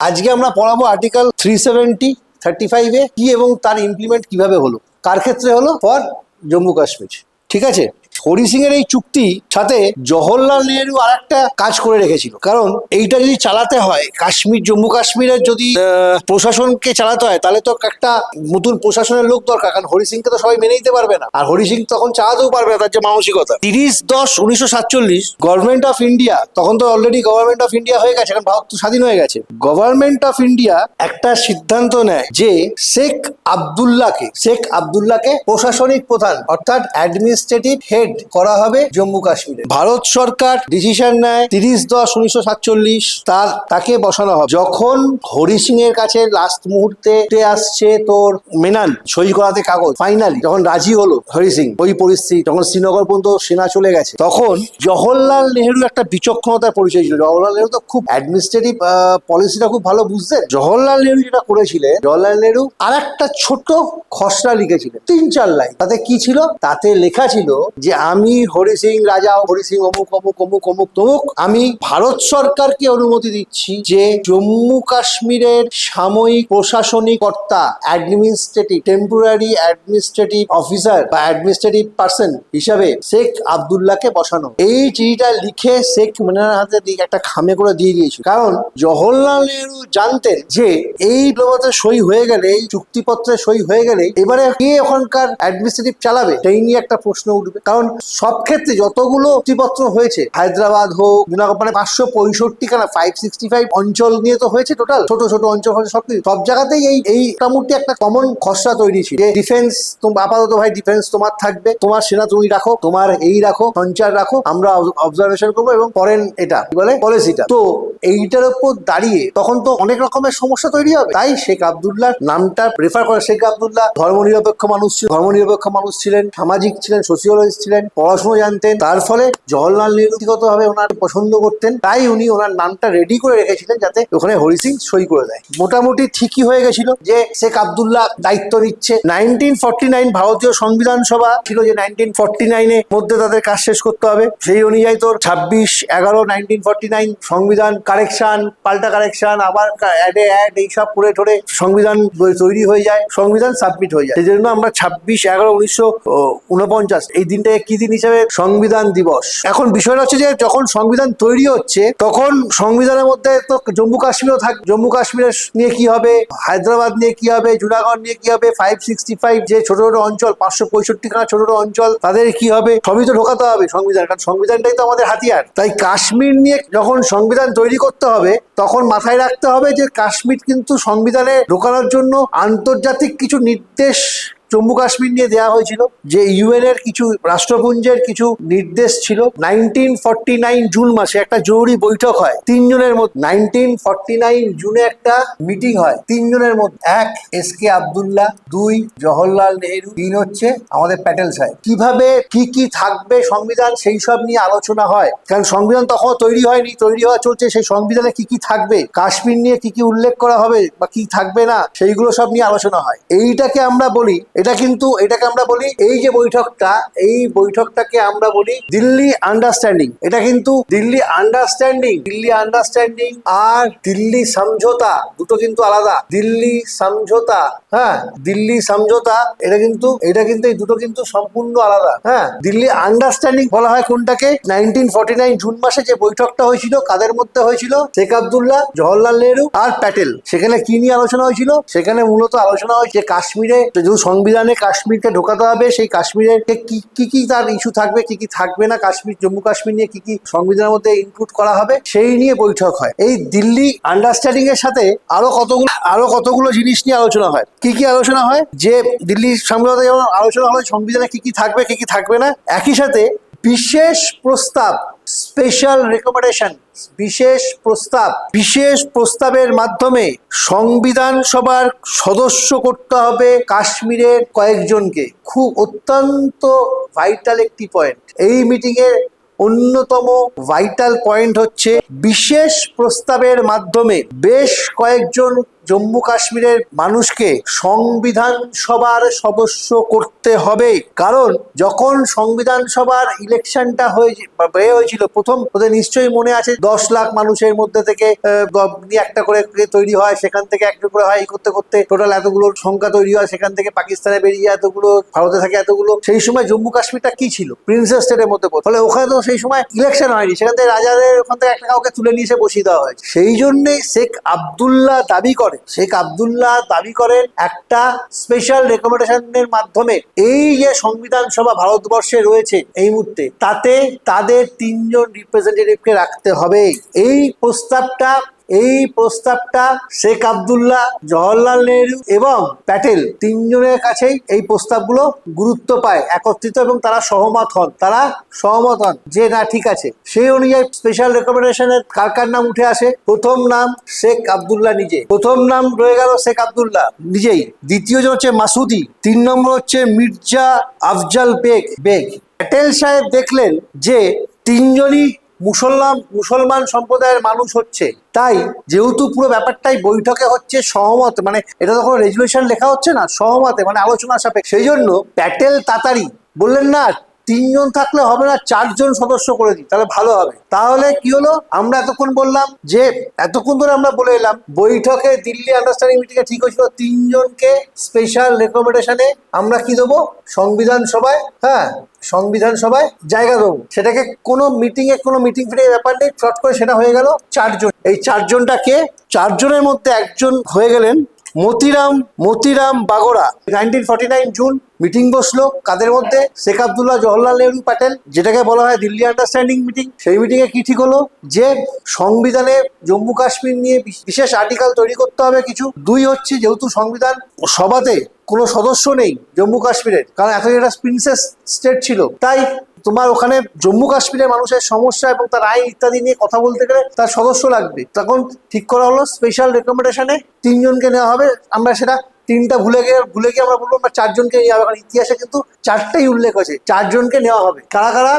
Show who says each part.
Speaker 1: আজকে আমরা পড়াবো আর্টিকেল থ্রি সেভেন্টি থার্টি ফাইভে কি এবং তার ইমপ্লিমেন্ট কীভাবে হলো? কার ক্ষেত্রে হলো? ফর জম্মু কাশ্মীর। ঠিক আছে? হরি সিং এর এই চুক্তি সাথে জওহরলাল নেহরু আর একটা কাজ করে রেখেছিল। কারণ এইটা যদি চালাতে হয়, কাশ্মীর, জম্মু কাশ্মীরের যদি প্রশাসনকে চালাতে হয়, তাহলে তো একটা নতুন প্রশাসনের লোক দরকার, কারণ হরি সিংকে তো সবাই মেনে নিতে পারবে না। আর হরি সিং তখন চালাতেও পারবে না, তার যে মানসিকতা। তিরিশ দশ উনিশশো সাতচল্লিশ গভর্নমেন্ট অফ ইন্ডিয়া তখন তো অলরেডি গভর্নমেন্ট অফ ইন্ডিয়া হয়ে গেছে, এখন ভারত তো স্বাধীন হয়ে গেছে। গভর্নমেন্ট অফ ইন্ডিয়া একটা সিদ্ধান্ত নেয় যে শেখ আবদুল্লাহকে শেখ আবদুল্লাহকে প্রশাসনিক প্রধান, অর্থাৎ অ্যাডমিনিস্ট্রেটিভ হেড করা হবে জম্মু কাশ্মীরে। ভারত সরকার ডিসিশন নেয় তিরিশ দশ উনিশশো সাতচল্লিশ। তার, তাকে বসানো হবে। যখন হরি সিং এর কাছে লাস্ট মুহূর্তে আসছে তোর মেনান, সই করাতে কাগজ ফাইনালি যখন রাজি হলো হরি সিং, ওই পরিস্থিতি, যখন শ্রীনগর পর্যন্ত সেনা চলে গেছে, তখন জওহরলাল নেহেরু একটা বিচক্ষণতার পরিচয় ছিল জওহরলাল নেহরু তো খুব অ্যাডমিনিস্ট্রেটিভ পলিসিটা খুব ভালো বুঝতেন। জওহরলাল নেহেরু যেটা করেছিলেন, জওহরলাল নেহরু আর একটা ছোট খসড়া লিখেছিলেন, তিন চার লাইন। তাতে কি ছিল? তাতে লেখা ছিল যে আমি হরি সিং রাজা, হরি সিং অমুক অমুক অমুক অমুক, তমুক, আমি ভারত সরকারকে অনুমতি দিচ্ছি যে জম্মু কাশ্মীরের সাময়িক প্রশাসনিক কর্তা অ্যাডমিনিস্ট্রেটিভ টেম্পোরারি অ্যাডমিনিস্ট্রেটিভ অফিসার বা অ্যাডমিনিস্ট্রেটিভ পার্সন হিসাবে শেখ আবদুল্লাহকে বসানো। এই চিঠিটা লিখে শেখ মিনার হাতে একটা খামে করে দিয়ে দিয়েছে। কারণ জওহরলাল নেহরু জানতেন যে এই ডিপ্লোমাতে সই হয়ে গেলে, এই চুক্তিপত্রে সই হয়ে গেলে এবারে কে ওখানকার অ্যাডমিনিস্ট্রেটিভ চালাবে? সেই নিয়ে একটা প্রশ্ন উঠবে। কারণ সব ক্ষেত্রে যতগুলো চুক্তিপত্র হয়েছে, হায়দ্রাবাদ হোক মানে পাঁচশো পঁয়ষট্টি খানা ফাইভ সিক্সটি ফাইভ অঞ্চল নিয়ে তো হয়েছে টোটাল ছোট ছোট অঞ্চল সব সব জায়গাতেই এই এই মোটামুটি একটা কমন খসড়া তৈরি ছিল। যে ডিফেন্স আপাতত ভাই ডিফেন্স তোমার থাকবে, তোমার সেনা তুমি রাখো, তোমার এই রাখো, সঞ্চার রাখো, আমরা অবজারভেশন করব এবং ফরেন এটা, কি বলে পলিসিটা তো এইটার উপর দাঁড়িয়ে তখন তো অনেক রকমের সমস্যা তৈরি হবে। তাই শেখ আবদুল্লাহ নামটা প্রেফার করে। শেখ আবদুল্লাহ ধর্মনিরপেক্ষ মানুষ ছিল, ধর্মনিরপেক্ষ মানুষ ছিলেন, সামাজিক ছিলেন সোসিওলজিস্ট ছিলেন পড়াশোনা জানতেন। তার ফলে জওহরলাল নেহরু ব্যক্তিগতভাবে ওনার পছন্দ করতেন। তাই উনি ওনার নামটা রেডি করে রেখেছিলেন যাতে ওখানে হরি সিং সই করে দেয়। মোটামুটি ঠিকই হয়ে গেছিল যে শেখ আবদুল্লাহ দায়িত্ব নিচ্ছে। নাইনটিন ফর্টি নাইন ভারতীয় সংবিধান সভা ছিল যে নাইনটিন ফর্টি নাইনে মধ্যে তাদের কাজ শেষ করতে হবে। সেই অনুযায়ী তোর ছাব্বিশ এগারো নাইনটিন ফর্টি নাইন সংবিধান কারেকশন পাল্টা কারেকশন আবার অ্যাডে অ্যাড এইসব করে ঠোরে সংবিধান তৈরি হয়ে যায়, সংবিধান সাবমিট হয়ে যায়। সেই জন্য আমরা ছাব্বিশ এগারো উনিশশো উনপঞ্চাশ এই দিনটাকে কি দিন হিসেবে সংবিধান দিবস। এখন বিষয়টা হচ্ছে যে যখন সংবিধান তৈরি হচ্ছে, তখন সংবিধানের মধ্যে তো জম্মু কাশ্মীরও থাক, জম্মু কাশ্মীরের নিয়ে কি হবে? হায়দ্রাবাদ নিয়ে কি হবে? জুনাগড় নিয়ে কি হবে? ফাইভ সিক্সটি ফাইভ যে ছোট ছোট অঞ্চল, পাঁচশো পঁয়ষট্টি খানা ছোট ছোট অঞ্চল, তাদের কি হবে? সবই তো ঢোকাতে হবে সংবিধান, কারণ সংবিধানটাই তো আমাদের হাতিয়ার। তাই কাশ্মীর নিয়ে যখন সংবিধান তৈরি করতে হবে, তখন মাথায় রাখতে হবে যে কাশ্মীর কিন্তু সংবিধানে ঢোকানোর জন্য আন্তর্জাতিক কিছু নির্দেশ জম্মু কাশ্মীর নিয়ে দেওয়া হয়েছিল, যে ইউএন এর কিছু রাষ্ট্রপুঞ্জের কিছু নির্দেশ ছিল। নাইনটিন নাইন জুন মাসে একটা জরুরি বৈঠক হয়। তিনজনের মধ্যে নাইনটিন নাইন জুনে একটা মিটিং হয়। তিনজনের মধ্যে এক এস কে আবদুল্লাহ, দুই জওহরলাল নেহেরু, তিন হচ্ছে আমাদের প্যাটেল সাহেব। কীভাবে, কি কি থাকবে সংবিধান সেই সব নিয়ে আলোচনা হয়। কারণ সংবিধান তখন তৈরি হয়নি, তৈরি হওয়া চলছে, সেই সংবিধানে কি কি থাকবে, কাশ্মীর নিয়ে কি কি উল্লেখ করা হবে বা কি থাকবে না, সেইগুলো সব নিয়ে আলোচনা হয়। এইটাকে আমরা বলি এটা কিন্তু এটাকে আমরা বলি এই যে বৈঠকটা, এই বৈঠকটাকে আমরা বলি দিল্লি আন্ডারস্ট্যান্ডিং এটা কিন্তু দিল্লি আন্ডারস্ট্যান্ডিং দিল্লি আন্ডারস্ট্যান্ডিং আর দিল্লি সমঝোতা, দুটো কিন্তু আলাদা। দিল্লি সমঝোতা হ্যাঁ দিল্লি সমঝোতা, এটা কিন্তু এটা কিন্তু এই দুটো কিন্তু সম্পূর্ণ আলাদা হ্যাঁ। দিল্লি আন্ডারস্ট্যান্ডিং বলা হয় কোনটাকে? নাইনটিন ফর্টি নাইন জুন মাসে যে বৈঠকটা হয়েছিল, কাদের মধ্যে হয়েছিল? শেখ আবদুল্লাহ জওহরলাল নেহরু আর প্যাটেল। সেখানে কি নিয়ে আলোচনা হয়েছিল? সেখানে মূলত আলোচনা হয়েছে কাশ্মীরে যদি সংবিধানে কাশ্মীরকে ঢোকাতে হবে, সেই কাশ্মীরের কি কি কি তার ইস্যু থাকবে, কি কি থাকবে না, কাশ্মীর, জম্মু কাশ্মীর নিয়ে কি কি সংবিধানের মধ্যে ইনক্লুড করা হবে, সেই নিয়ে বৈঠক হয়। এই দিল্লি আন্ডারস্ট্যান্ডিং এর সাথে আরও কতগুলো আরও কতগুলো জিনিস নিয়ে আলোচনা হয়। কি কি আলোচনা হয়? যে দিল্লি সমঝোতা যেমন আলোচনা হয়, সংবিধানে কি কি থাকবে, কি কি থাকবে না, একই সাথে বিশেষ প্রস্তাব স্পেশাল রেকমেন্ডেশন, বিশেষ প্রস্তাব। বিশেষ প্রস্তাবের মাধ্যমে সংবিধান সভার সদস্য করতে হবে কাশ্মীরের কয়েকজনকে। খুব অত্যন্ত ভাইটাল একটি পয়েন্ট এই মিটিং এর অন্যতম ভাইটাল পয়েন্ট হচ্ছে বিশেষ প্রস্তাবের মাধ্যমে বেশ কয়েকজন জম্মু কাশ্মীরের মানুষকে সংবিধান সভার সদস্য করতে হবে। কারণ যখন সংবিধান সভার ইলেকশনটা হয়ে হয়েছিল, প্রথম ওদের নিশ্চয়ই মনে আছে, দশ লাখ মানুষের মধ্যে থেকে একটা করে তৈরি হয়, সেখান থেকে একটা করে হয় করতে করতে টোটাল এতগুলো সংখ্যা তৈরি হয়, সেখান থেকে পাকিস্তানে বেরিয়ে এতগুলো, ভারতে থাকে এতগুলো। সেই সময় জম্মু কাশ্মীরটা কি ছিল? প্রিন্সেস স্টেটের মধ্যে। ফলে ওখানে তো সেই সময় ইলেকশন হয়নি, সেখান থেকে রাজাদের ওখান থেকে একটা কাউকে তুলে নিয়ে এসে বসিয়ে দেওয়া হয়েছে। সেই জন্যই শেখ আবদুল্লাহ দাবি করে শেখ আবদুল্লাহ দাবি করেন একটা স্পেশাল রেকমেন্ডেশনের মাধ্যমে এই যে সংবিধান সভা ভারতবর্ষে রয়েছে এই মুহূর্তে, তাতে তাদের তিনজন রিপ্রেজেন্টেটিভকে রাখতে হবে। এই প্রস্তাবটা এই প্রস্তাবটা শেখ আবদুল্লাহ জওহরলাল নেহরু এবং প্যাটেল তিনজনের কাছেই এই প্রস্তাবগুলো গুরুত্ব পায়, একত্রিত এবং তারা সহমত হন, তারা সহমত হন যে না, ঠিক আছে। সেই অনুযায়ী স্পেশাল রেকমেন্ডেশনের কার কার নাম উঠে আসে? প্রথম নাম শেখ আবদুল্লাহ নিজে। প্রথম নাম রয়ে গেল শেখ আবদুল্লাহ নিজেই। দ্বিতীয় জন হচ্ছে মাসুদি। তিন নম্বর হচ্ছে মির্জা আফজাল বেগ। বেগ। প্যাটেল সাহেব দেখলেন যে তিনজনই মুসলমান মুসলমান সম্প্রদায়ের মানুষ হচ্ছে। তাই যেহেতু পুরো ব্যাপারটাই বৈঠকে হচ্ছে সহমত মানে এটা তো কোনো রেজুলেশন লেখা হচ্ছে না, সহমতে মানে আলোচনা সাপেক্ষে। সেই জন্য প্যাটেল তাড়াতাড়ি বললেন না তিনজন থাকলে হবে না, চারজন সদস্য করে দিই, তাহলে ভালো হবে। তাহলে কি হলো? আমরা এতক্ষণ বললাম যে, এতক্ষণ ধরে আমরা বলে এলাম, বৈঠকে দিল্লি আন্ডারস্ট্যান্ডিং মিটিং ঠিক হয়েছিল, তিনজনকে স্পেশাল রেকমেন্ডেশনে আমরা কি দেবো? সংবিধান সভায় হ্যাঁ সংবিধান সভায় জায়গা দেবো। সেটাকে কোনো মিটিং এ, কোনো মিটিং ফিটিং ব্যাপার নেই ফট করে সেটা হয়ে গেল চারজন। এই চারজনটা কে চারজনের মধ্যে একজন হয়ে গেলেন Motiram Motiram Bagora nineteen forty nine June meeting বসল। কাদের মধ্যে? শেখ আবদুল্লাহ জওহরলাল নেহরু প্যাটেল, যেটাকে বলা হয় দিল্লি আন্ডারস্ট্যান্ডিং মিটিং সেই মিটিং এ কি ঠিক হলো? যে সংবিধানে জম্মু কাশ্মীর নিয়ে বিশ- বিশেষ আর্টিকেল তৈরি করতে হবে কিছু। দুই হচ্ছে যেহেতু সংবিধান সভাতে কোনো সদস্য নেই জম্মু কাশ্মীরের, কারণ এত এটা প্রিন্সেস স্টেট ছিল। তাই তোমার ওখানে জম্মু কাশ্মীরের মানুষের সমস্যা এবং তার আইন ইত্যাদি নিয়ে কথা বলতে গেলে তার সদস্য লাগবে। তখন ঠিক করা হলো স্পেশাল রেকমেন্ডেশনে তিনজনকে নেওয়া হবে। আমরা সেটা তিনটা ভুলে গিয়ে ভুলে গিয়ে আমরা বলব আমরা চারজনকে নেওয়া হবে। কারণ ইতিহাসে কিন্তু চারটেই উল্লেখ আছে, চারজনকে নেওয়া হবে। কারা কারা?